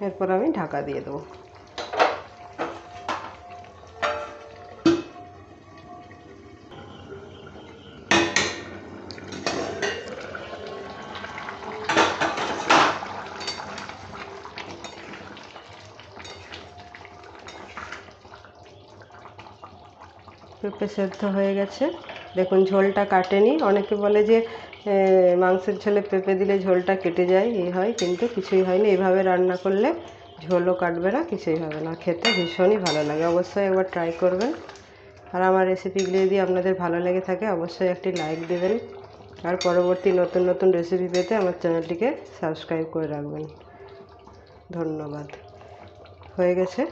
এরপর আমি ঢাকা দিয়ে দেবো। পেঁপে সেদ্ধ হয়ে গেছে। দেখুন, ঝোলটা কাটেনি। অনেকে বলে যে মাংসের ঝোলে পেঁপে দিলে ঝোলটা কেটে যায় এই হয়, কিন্তু কিছুই হয়নি। এইভাবে রান্না করলে ঝোলও কাটবে না, কিছুই হবে না। খেতে ভীষণই ভালো লাগে। অবশ্যই একবার ট্রাই করবেন। আর আমার রেসিপিগুলি যদি আপনাদের ভালো লেগে থাকে, অবশ্যই একটি লাইক দেবেন। আর পরবর্তী নতুন নতুন রেসিপি পেতে আমার চ্যানেলটিকে সাবস্ক্রাইব করে রাখবেন। ধন্যবাদ। হয়ে গেছে।